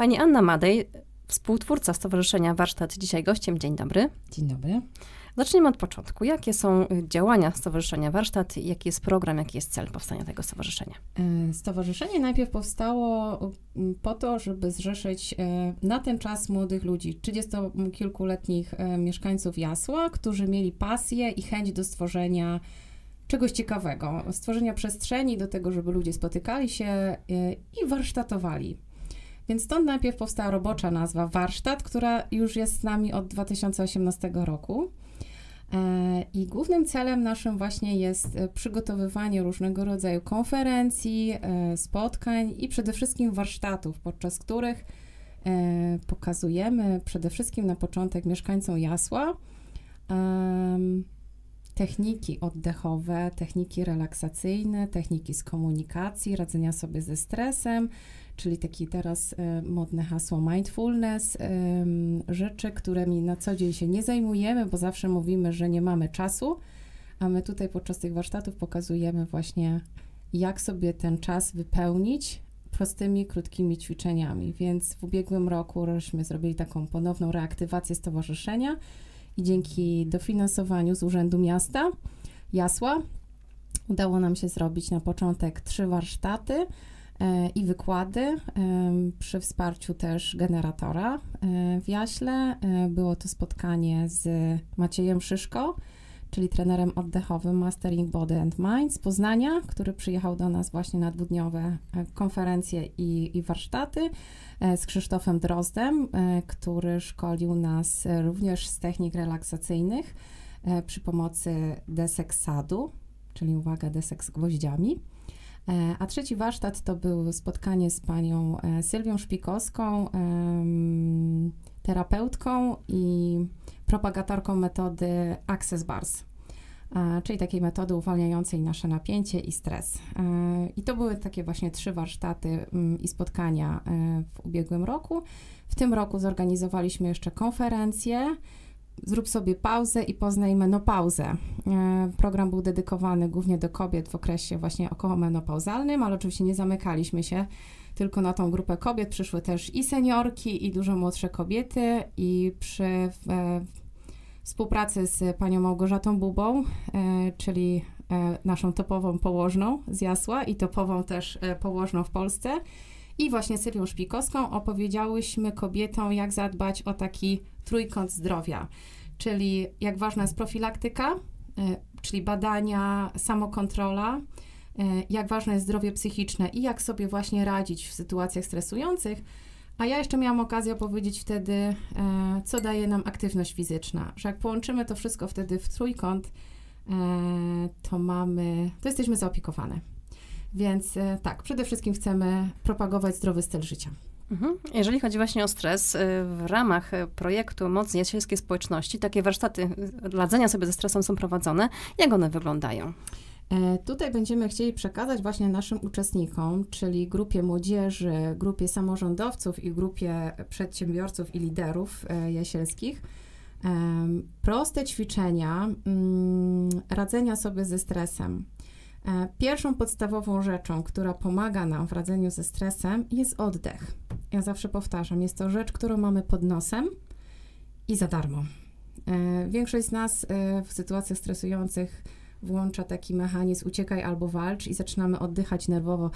Pani Anna Madej, współtwórca Stowarzyszenia Warsztat, dzisiaj gościem. Dzień dobry. Dzień dobry. Zacznijmy od początku. Jakie są y, działania Stowarzyszenia Warsztat? Jaki jest program, jaki jest cel powstania tego stowarzyszenia? E, stowarzyszenie najpierw powstało mm, po to, żeby zrzeszyć na ten czas młodych ludzi, 30-kilkuletnich e, mieszkańców Jasła, którzy mieli pasję i chęć do stworzenia czegoś ciekawego, stworzenia przestrzeni do tego, żeby ludzie spotykali się i warsztatowali. Więc stąd najpierw powstała robocza nazwa Warsztat, która już jest z nami od 2018 roku. E, I głównym celem naszym właśnie jest e, przygotowywanie różnego rodzaju konferencji, e, spotkań i przede wszystkim warsztatów, podczas których pokazujemy przede wszystkim na początek mieszkańcom Jasła techniki oddechowe, techniki relaksacyjne, techniki z komunikacji, radzenia sobie ze stresem, czyli taki teraz e, modne hasło mindfulness, e, rzeczy, którymi na co dzień się nie zajmujemy, bo zawsze mówimy, że nie mamy czasu, a my tutaj podczas tych warsztatów pokazujemy właśnie, jak sobie ten czas wypełnić prostymi, krótkimi ćwiczeniami. Więc w ubiegłym roku żeśmy zrobili taką ponowną reaktywację stowarzyszenia i dzięki dofinansowaniu z Urzędu Miasta Jasła udało nam się zrobić na początek trzy warsztaty i wykłady e, przy wsparciu też generatora e, w Jaśle. Było to spotkanie z Maciejem Szyszko, czyli trenerem oddechowym Mastering Body and Mind z Poznania, który przyjechał do nas właśnie na dwudniowe konferencje i, i warsztaty, z Krzysztofem Drozdem, który szkolił nas również z technik relaksacyjnych przy pomocy desek sadu, czyli uwaga, desek z gwoździami. E, a trzeci warsztat to był spotkanie z panią e, Sylwią Szpikowską, terapeutką i propagatorką metody Access Bars, e, czyli takiej metody uwalniającej nasze napięcie i stres. I to były takie właśnie trzy warsztaty mm, i spotkania w ubiegłym roku. W tym roku zorganizowaliśmy jeszcze konferencję Zrób sobie pauzę i poznaj menopauzę. E, program był dedykowany głównie do kobiet w okresie właśnie okołomenopauzalnym, ale oczywiście nie zamykaliśmy się tylko na tą grupę kobiet. Przyszły też i seniorki, i dużo młodsze kobiety i przy e, współpracy z panią Małgorzatą Bubą, e, czyli naszą topową położną z Jasła i topową też położną w Polsce, i właśnie Sylwią Szpikowską opowiedziałyśmy kobietom, jak zadbać o taki trójkąt zdrowia, czyli jak ważna jest profilaktyka, e, czyli badania, samokontrola, e, jak ważne jest zdrowie psychiczne i jak sobie właśnie radzić w sytuacjach stresujących. A ja jeszcze miałam okazję opowiedzieć wtedy, e, co daje nam aktywność fizyczna, że jak połączymy to wszystko wtedy w trójkąt, to mamy, to jesteśmy zaopiekowane. Więc e, tak, przede wszystkim chcemy propagować zdrowy styl życia. Mhm. Jeżeli chodzi właśnie o stres, e, w ramach e, projektu Moc Jasielskiej Społeczności takie warsztaty radzenia sobie ze stresem są prowadzone. Jak one wyglądają? Tutaj będziemy chcieli przekazać właśnie naszym uczestnikom, czyli grupie młodzieży, grupie samorządowców i grupie przedsiębiorców i liderów jasielskich, proste ćwiczenia mm, radzenia sobie ze stresem. E, pierwszą podstawową rzeczą, która pomaga nam w radzeniu ze stresem, jest oddech. Ja zawsze powtarzam, jest to rzecz, którą mamy pod nosem i za darmo. E, większość z nas e, w sytuacjach stresujących włącza taki mechanizm uciekaj albo walcz i zaczynamy oddychać nerwowo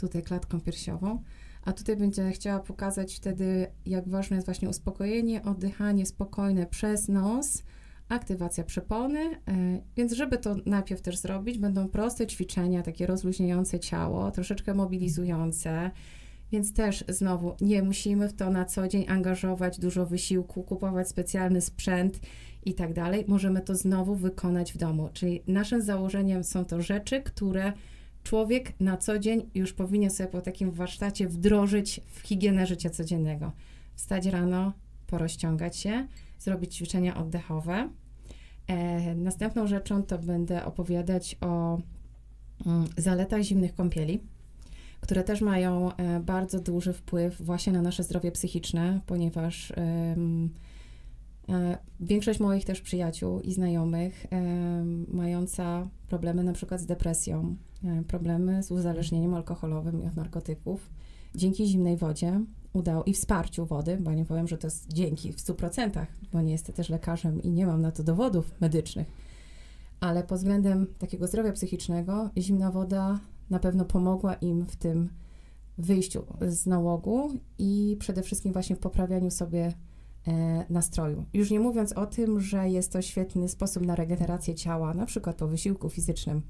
tutaj klatką piersiową. A tutaj będzie chciała pokazać wtedy, jak ważne jest właśnie uspokojenie, oddychanie spokojne przez nos, aktywacja przepony, e, więc żeby to najpierw też zrobić, będą proste ćwiczenia, takie rozluźniające ciało, troszeczkę mobilizujące, więc też znowu nie musimy w to na co dzień angażować dużo wysiłku, kupować specjalny sprzęt i tak dalej. Możemy to znowu wykonać w domu. Czyli naszym założeniem są to rzeczy, które człowiek na co dzień już powinien sobie po takim warsztacie wdrożyć w higienę życia codziennego. Wstać rano, porozciągać się, zrobić ćwiczenia oddechowe. E, następną rzeczą to będę opowiadać o mm, zaletach zimnych kąpieli, które też mają e, bardzo duży wpływ właśnie na nasze zdrowie psychiczne, ponieważ e, większość moich też przyjaciół i znajomych mająca problemy na przykład z depresją, problemy z uzależnieniem alkoholowym i od narkotyków, dzięki zimnej wodzie udało i wsparciu wody, bo nie powiem, że to jest dzięki w 100%, bo nie jestem też lekarzem i nie mam na to dowodów medycznych, ale pod względem takiego zdrowia psychicznego zimna woda na pewno pomogła im w tym wyjściu z nałogu i przede wszystkim właśnie w poprawianiu sobie e, nastroju. Już nie mówiąc o tym, że jest to świetny sposób na regenerację ciała, na przykład po wysiłku fizycznym,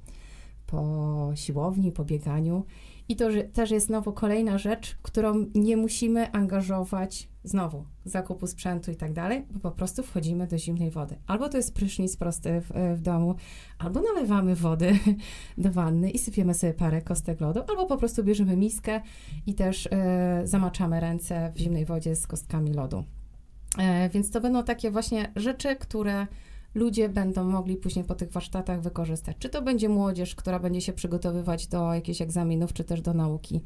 po siłowni, po bieganiu. I to że też jest znowu kolejna rzecz, którą nie musimy angażować znowu zakupu sprzętu i tak dalej, bo po prostu wchodzimy do zimnej wody. Albo to jest prysznic prosty w, w domu, albo nalewamy wody do wanny i sypiemy sobie parę kostek lodu, albo po prostu bierzemy miskę i też e, zamaczamy ręce w zimnej wodzie z kostkami lodu. E, więc to będą takie właśnie rzeczy, które ludzie będą mogli później po tych warsztatach wykorzystać. Czy to będzie młodzież, która będzie się przygotowywać do jakichś egzaminów, czy też do nauki.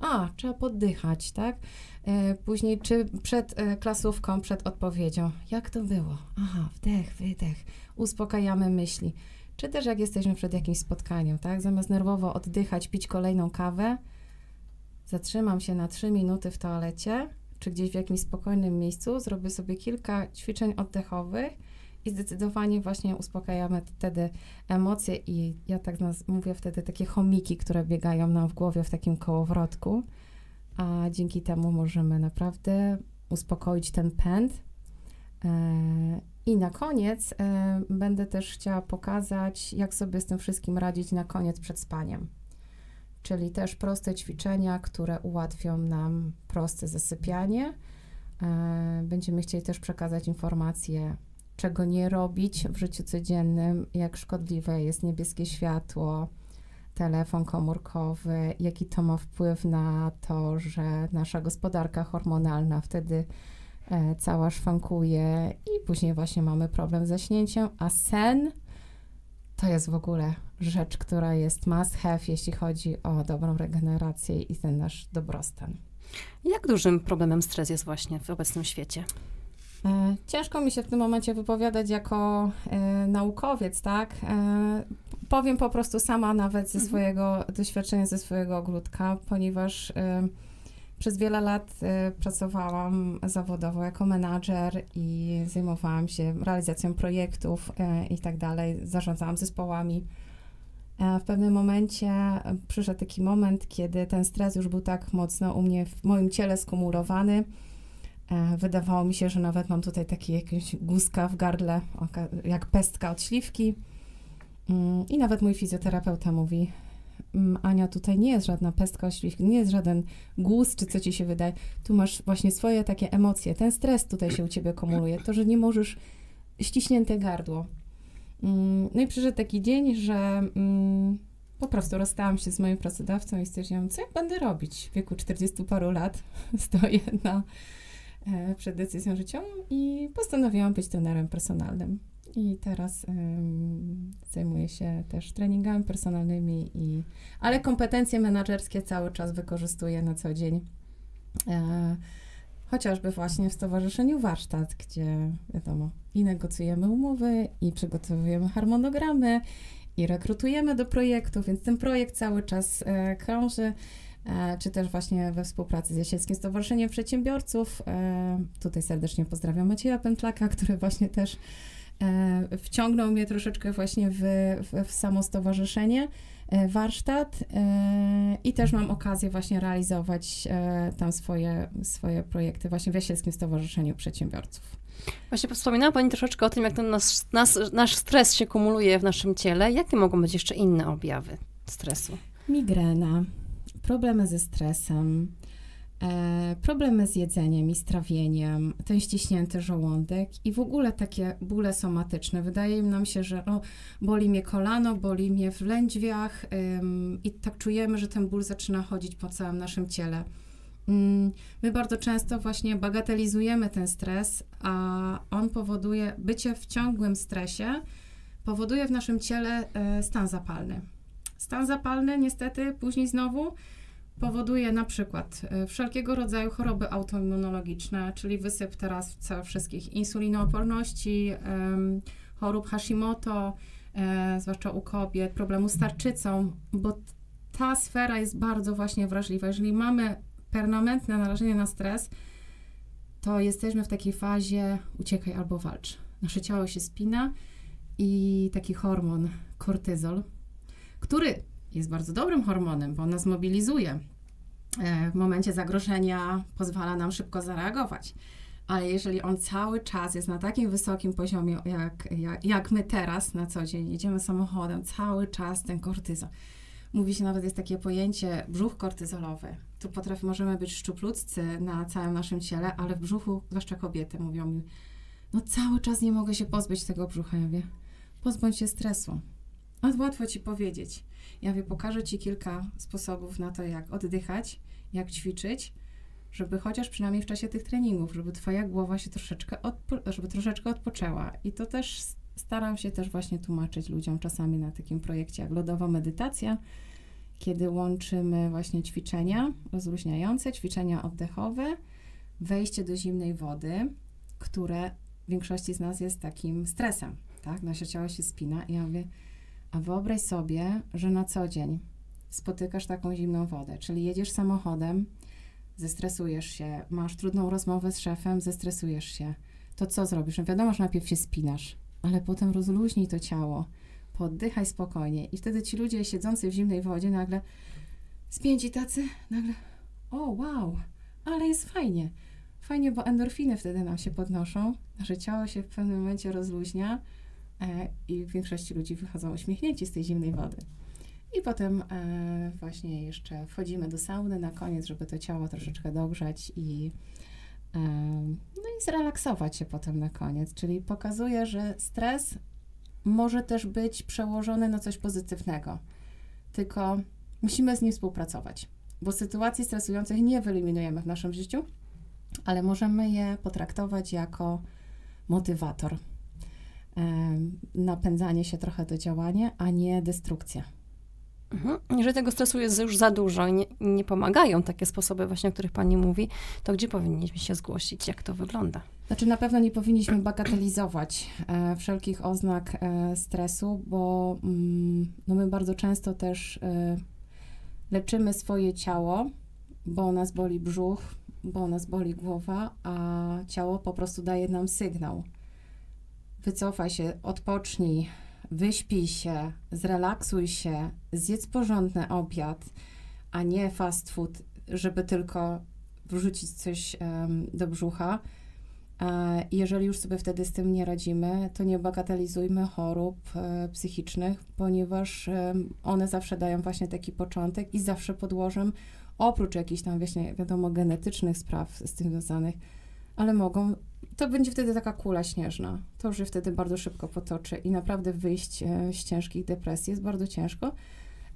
A, trzeba poddychać, tak? E, później, czy przed e, klasówką, przed odpowiedzią, jak to było? Aha, wdech, wydech, uspokajamy myśli. Czy też jak jesteśmy przed jakimś spotkaniem, tak? Zamiast nerwowo oddychać, pić kolejną kawę, zatrzymam się na 3 minuty w toalecie, czy gdzieś w jakimś spokojnym miejscu, zrobię sobie kilka ćwiczeń oddechowych i zdecydowanie właśnie uspokajamy wtedy emocje i ja tak naz- mówię wtedy takie chomiki, które biegają nam w głowie w takim kołowrotku, a dzięki temu możemy naprawdę uspokoić ten pęd. E, I na koniec e, będę też chciała pokazać, jak sobie z tym wszystkim radzić na koniec przed spaniem. Czyli też proste ćwiczenia, które ułatwią nam proste zasypianie. E, Będziemy chcieli też przekazać informacje, czego nie robić w życiu codziennym, jak szkodliwe jest niebieskie światło, telefon komórkowy, jaki to ma wpływ na to, że nasza gospodarka hormonalna wtedy e, cała szwankuje i później właśnie mamy problem z zaśnięciem, a sen to jest w ogóle rzecz, która jest must have, jeśli chodzi o dobrą regenerację i ten nasz dobrostan. Jak dużym problemem stres jest właśnie w obecnym świecie? E, Ciężko mi się w tym momencie wypowiadać jako e, naukowiec, tak? E, powiem po prostu sama nawet ze Mhm. swojego doświadczenia, ze swojego ogródka, ponieważ przez wiele lat pracowałam zawodowo jako menadżer i zajmowałam się realizacją projektów i tak dalej, zarządzałam zespołami. W pewnym momencie przyszedł taki moment, kiedy ten stres już był tak mocno u mnie w moim ciele skumulowany, Wydawało mi się, że nawet mam tutaj taki jakieś guska w gardle, jak pestka od śliwki. Mm, I nawet mój fizjoterapeuta mówi, "Mm, Ania, tutaj nie jest żadna pestka od śliwki, nie jest żaden guz, czy co ci się wydaje. Tu masz właśnie swoje takie emocje. Ten stres tutaj się u ciebie kumuluje. To, że nie możesz, ściśnięte gardło. Mm, No i przyszedł taki dzień, że po prostu rozstałam się z moim pracodawcą i stwierdziłam, co ja będę robić w wieku 40 paru lat. Stoję na e, przed decyzją życiową i postanowiłam być trenerem personalnym. I teraz em, zajmuję się też treningami personalnymi, i, ale kompetencje menedżerskie cały czas wykorzystuję na co dzień. E, chociażby właśnie w Stowarzyszeniu Warsztat, gdzie wiadomo, i negocjujemy umowy, i przygotowujemy harmonogramy, i rekrutujemy do projektu, więc ten projekt cały czas e, krąży e, czy też właśnie we współpracy z Jasielskim Stowarzyszeniem Przedsiębiorców. E, Tutaj serdecznie pozdrawiam Macieja Pętlaka, który właśnie też e, wciągnął mnie troszeczkę właśnie w, w, w samo stowarzyszenie, e, warsztat e, i też mam okazję właśnie realizować e, tam swoje, swoje projekty właśnie w Jasielskim Stowarzyszeniu Przedsiębiorców. Właśnie wspominała Pani troszeczkę o tym, jak ten nasz, nasz, nasz stres się kumuluje w naszym ciele. Jakie mogą być jeszcze inne objawy stresu? Migrena, problemy ze stresem, e, problemy z jedzeniem i z trawieniem, ten ściśnięty żołądek i w ogóle takie bóle somatyczne. Wydaje nam się, że o, boli mnie kolano, boli mnie w lędźwiach ym, i tak czujemy, że ten ból zaczyna chodzić po całym naszym ciele. Mm, My bardzo często właśnie bagatelizujemy ten stres, a on powoduje, bycie w ciągłym stresie powoduje w naszym ciele e, stan zapalny. Stan zapalny niestety później znowu powoduje na przykład e, wszelkiego rodzaju choroby autoimmunologiczne, czyli wysyp teraz całe wszystkich insulinooporności, chorób Hashimoto, e, zwłaszcza u kobiet, problemu z tarczycą, bo ta sfera jest bardzo właśnie wrażliwa. Jeżeli mamy permanentne narażenie na stres, to jesteśmy w takiej fazie uciekaj albo walcz. Nasze ciało się spina i taki hormon kortyzol, który jest bardzo dobrym hormonem, bo nas mobilizuje. E, W momencie zagrożenia pozwala nam szybko zareagować. Ale jeżeli on cały czas jest na takim wysokim poziomie, jak, jak, jak my teraz na co dzień, jedziemy samochodem, cały czas ten kortyzol. Mówi się nawet, jest takie pojęcie brzuch kortyzolowy. Tu potrafi, możemy być szczupluccy na całym naszym ciele, ale w brzuchu, zwłaszcza kobiety, mówią mi, no cały czas nie mogę się pozbyć tego brzucha. Ja mówię, pozbądź się stresu. A łatwo ci powiedzieć. Ja mówię, pokażę ci kilka sposobów na to, jak oddychać, jak ćwiczyć, żeby chociaż przynajmniej w czasie tych treningów, żeby twoja głowa się troszeczkę, odpo- żeby troszeczkę odpoczęła. I to też staram się też właśnie tłumaczyć ludziom czasami na takim projekcie jak lodowa medytacja, kiedy łączymy właśnie ćwiczenia rozluźniające, ćwiczenia oddechowe, wejście do zimnej wody, które w większości z nas jest takim stresem, tak? Nasze ciało się spina i ja mówię, a wyobraź sobie, że na co dzień spotykasz taką zimną wodę, czyli jedziesz samochodem, zestresujesz się, masz trudną rozmowę z szefem, zestresujesz się, to co zrobisz? No wiadomo, że najpierw się spinasz, ale potem rozluźnij to ciało, poddychaj spokojnie i wtedy ci ludzie siedzący w zimnej wodzie nagle spięci tacy, nagle o wow, ale jest fajnie. Fajnie, bo endorfiny wtedy nam się podnoszą, nasze ciało się w pewnym momencie rozluźnia i w większości ludzi wychodzą uśmiechnięci z tej zimnej wody. I potem e, właśnie jeszcze wchodzimy do sauny na koniec, żeby to ciało troszeczkę dogrzać i, e, no i zrelaksować się potem na koniec. Czyli pokazuje, że stres może też być przełożony na coś pozytywnego, tylko musimy z nim współpracować, bo sytuacji stresujących nie wyeliminujemy w naszym życiu, ale możemy je potraktować jako motywator. Napędzanie się trochę do działania, a nie destrukcja. Mhm. Jeżeli tego stresu jest już za dużo i nie, nie pomagają takie sposoby właśnie, o których pani mówi, to gdzie powinniśmy się zgłosić? Jak to wygląda? Znaczy, na pewno nie powinniśmy bagatelizować e, wszelkich oznak e, stresu, bo mm, no my bardzo często też e, leczymy swoje ciało, bo nas boli brzuch, bo nas boli głowa, a ciało po prostu daje nam sygnał. Wycofaj się, odpocznij, wyśpij się, zrelaksuj się, zjedz porządny obiad, a nie fast food, żeby tylko wrzucić coś em, do brzucha. E, Jeżeli już sobie wtedy z tym nie radzimy, to nie bagatelizujmy chorób e, psychicznych, ponieważ one zawsze dają właśnie taki początek i zawsze podłożem, oprócz jakichś tam właśnie, wiadomo, genetycznych spraw z tym związanych, ale mogą, to będzie wtedy taka kula śnieżna. To już się wtedy bardzo szybko potoczy i naprawdę wyjść e, z ciężkich depresji jest bardzo ciężko.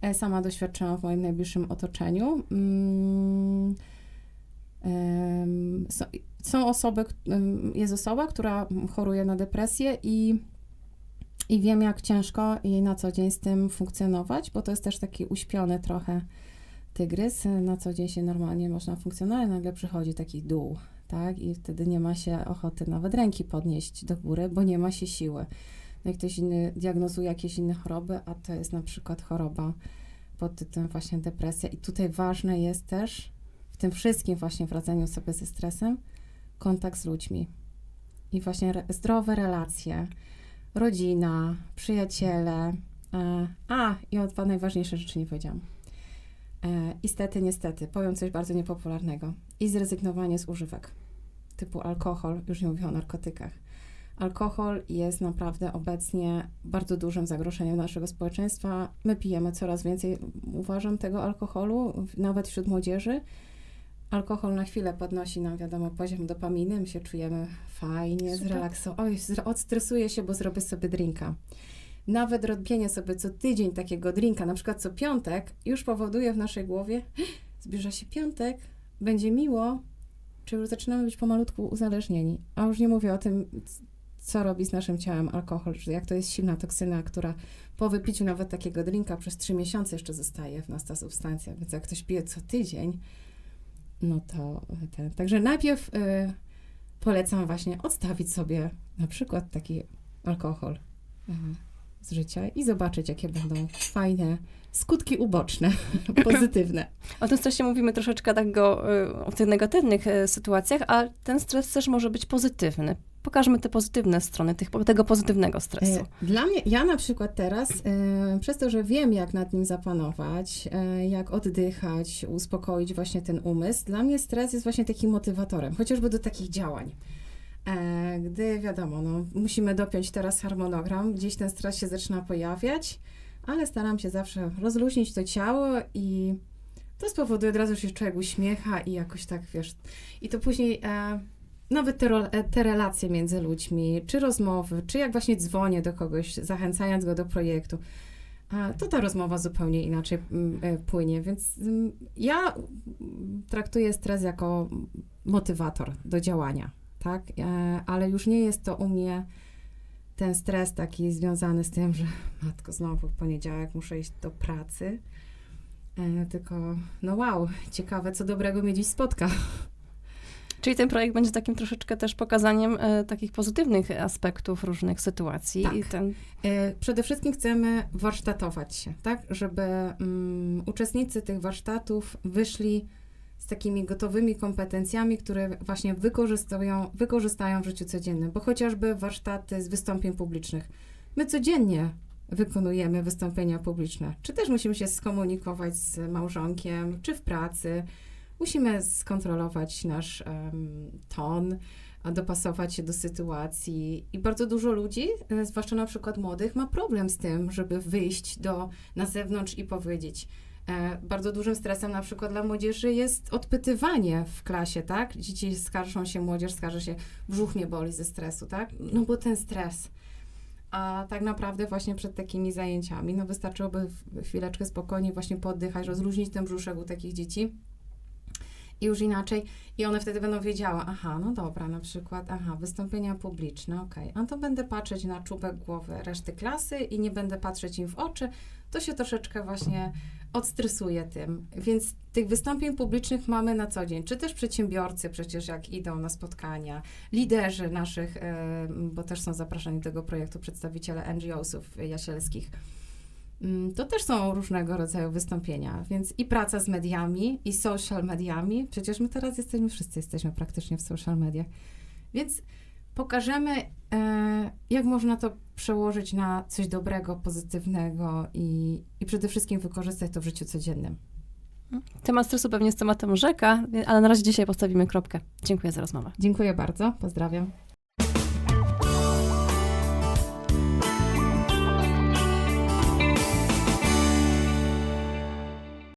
E, Sama doświadczyłam w moim najbliższym otoczeniu. Mm, są, osoby, jest osoba, która choruje na depresję i, i wiem, jak ciężko jej na co dzień z tym funkcjonować, bo to jest też taki uśpiony trochę tygrys. Na co dzień się normalnie można funkcjonować, nagle przychodzi taki dół, tak? I wtedy nie ma się ochoty nawet ręki podnieść do góry, bo nie ma się siły. No i ktoś inny diagnozuje jakieś inne choroby, a to jest na przykład choroba pod tytułem właśnie depresja. I tutaj ważne jest też w tym wszystkim właśnie w radzeniu sobie ze stresem kontakt z ludźmi. I właśnie re- zdrowe relacje, rodzina, przyjaciele. E, a, i o dwa najważniejsze rzeczy nie powiedziałam. E, I stety, niestety, powiem coś bardzo niepopularnego. I zrezygnowanie z używek, typu alkohol, już nie mówię o narkotykach. Alkohol jest naprawdę obecnie bardzo dużym zagrożeniem naszego społeczeństwa. My pijemy coraz więcej, uważam, tego alkoholu, nawet wśród młodzieży. Alkohol na chwilę podnosi nam, wiadomo, poziom dopaminy, my się czujemy fajnie, Super. zrelaksowanie. Oj, odstresuję się, bo zrobię sobie drinka. Nawet robienie sobie co tydzień takiego drinka, na przykład co piątek, już powoduje w naszej głowie, zbliża się piątek, będzie miło, czy już zaczynamy być pomalutku uzależnieni. A już nie mówię o tym, co robi z naszym ciałem alkohol, że jak to jest silna toksyna, która po wypiciu nawet takiego drinka przez trzy miesiące jeszcze zostaje w nas ta substancja. Więc jak ktoś pije co tydzień, no to ten. Także najpierw y, polecam właśnie odstawić sobie na przykład taki alkohol. Y, z życia i zobaczyć, jakie będą fajne skutki uboczne, pozytywne. O tym stresie mówimy troszeczkę tak go, y, o tych negatywnych y, sytuacjach, a ten stres też może być pozytywny. Pokażmy te pozytywne strony tych, tego pozytywnego stresu. E, Dla mnie, ja na przykład teraz, e, przez to, że wiem, jak nad nim zapanować, jak oddychać, uspokoić właśnie ten umysł, dla mnie stres jest właśnie takim motywatorem, chociażby do takich działań. E, Gdy wiadomo, no, musimy dopiąć teraz harmonogram, gdzieś ten stres się zaczyna pojawiać, ale staram się zawsze rozluźnić to ciało i to spowoduje od razu, że się człowiek uśmiecha i jakoś tak, wiesz, i to później e, nawet te, e, te relacje między ludźmi, czy rozmowy, czy jak właśnie dzwonię do kogoś, zachęcając go do projektu, a, to ta rozmowa zupełnie inaczej mm, e, płynie, więc mm, ja traktuję stres jako motywator do działania, tak? E, Ale już nie jest to u mnie ten stres taki związany z tym, że matko, znowu w poniedziałek muszę iść do pracy, e, tylko no wow, ciekawe, co dobrego mnie dziś spotka. Czyli ten projekt będzie takim troszeczkę też pokazaniem e, takich pozytywnych aspektów różnych sytuacji. Tak. I ten, E, Przede wszystkim chcemy warsztatować się, tak? Żeby mm, uczestnicy tych warsztatów wyszli z takimi gotowymi kompetencjami, które właśnie wykorzystują, wykorzystają w życiu codziennym, bo chociażby warsztaty z wystąpień publicznych. My codziennie wykonujemy wystąpienia publiczne. Czy też musimy się skomunikować z małżonkiem, czy w pracy. Musimy skontrolować nasz em, ton, dopasować się do sytuacji. I bardzo dużo ludzi, e, zwłaszcza na przykład młodych, ma problem z tym, żeby wyjść do, na zewnątrz i powiedzieć. E, bardzo dużym stresem na przykład dla młodzieży jest odpytywanie w klasie, tak? Dzieci skarżą się, młodzież skarży się, brzuch mnie boli ze stresu, tak? No bo ten stres. A tak naprawdę właśnie przed takimi zajęciami, no wystarczyłoby chwileczkę spokojnie właśnie poddychać, rozluźnić ten brzuszek u takich dzieci i już inaczej. I one wtedy będą wiedziały, aha, no dobra, na przykład, aha, wystąpienia publiczne, okej, a to będę patrzeć na czubek głowy reszty klasy i nie będę patrzeć im w oczy, to się troszeczkę właśnie odstresuje tym. Więc tych wystąpień publicznych mamy na co dzień, czy też przedsiębiorcy przecież jak idą na spotkania, liderzy naszych, e, bo też są zapraszani do tego projektu przedstawiciele NGO-sów jasielskich, Mm, To też są różnego rodzaju wystąpienia, więc i praca z mediami, i social mediami. Przecież my teraz jesteśmy, wszyscy jesteśmy praktycznie w social mediach. Więc pokażemy, jak można to przełożyć na coś dobrego, pozytywnego i, i przede wszystkim wykorzystać to w życiu codziennym. temat stresu pewnie jest tematem rzeka, ale na razie dzisiaj postawimy kropkę. Dziękuję za rozmowę. Dziękuję bardzo, pozdrawiam.